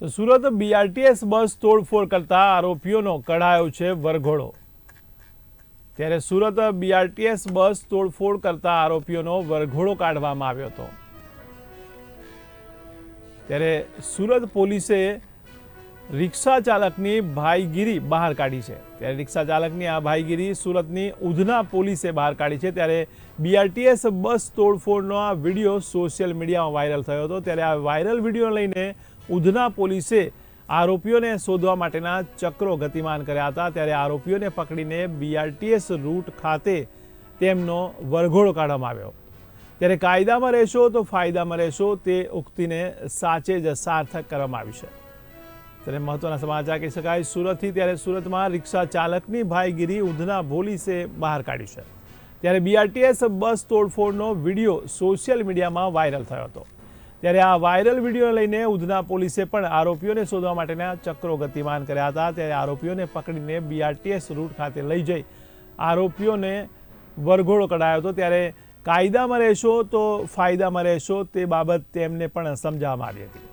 તો Surat BRTS bus તોડફોડ કરતા આરોપીઓનો કઢાયો છે વરઘોડો. ત્યારે સુરત બીઆરટીએસ બસ તોડફોડ કરતા આરોપીઓનો વરઘોડો કાઢવામાં આવ્યો હતો. ત્યારે સુરત પોલીસે રિક્ષા ચાલકની ભાઈગીરી બહાર કાઢી છે. ત્યારે રિક્ષા ચાલકની આ ભાઈગીરી સુરતની ઉધના પોલીસે બહાર કાઢી છે. ત્યારે બીઆરટીએસ બસ તોડફોડનો આ વીડિયો સોશિયલ મીડિયામાં વાયરલ થયો હતો. ત્યારે આ વાયરલ વીડિયો લઈને ઉધના પોલીસે આરોપીઓને શોધવા માટેના ચક્રો ગતિમાન કર્યા હતા. ત્યારે આરોપીઓને પકડીને બીઆરટીએસ રૂટ ખાતે તેમનો વરઘોડો કાઢવામાં આવ્યો. ત્યારે કાયદામાં રહેશો તો ફાયદામાં રહેશો તે ઉક્તિને સાચે જ સાર્થક કરવામાં આવી છે. ત્યારે મહત્વના સમાચાર કહી શકાય, સુરતથી ત્યારે સુરતમાં રિક્ષા ચાલકની ભાઈગીરી ઉધના પોલીસે બહાર કાઢી છે. ત્યારે બીઆરટીએસ બસ તોડફોડનો વીડિયો સોશિયલ મીડિયામાં વાયરલ થયો હતો. ત્યારે આ વાયરલ વીડિયો લઈને ઉધના પોલીસે પણ આરોપીઓને શોધવા માટેના ચક્રો ગતિમાન કર્યા હતા. ત્યારે આરોપીઓને પકડીને બીઆરટીએસ રૂટ ખાતે લઈ જઈ આરોપીઓને વરઘોડો કઢાયો હતો. ત્યારે કાયદામાં રહેશો તો ફાયદામાં રહેશો તે બાબત તેમને પણ સમજાવવામાં આવી હતી.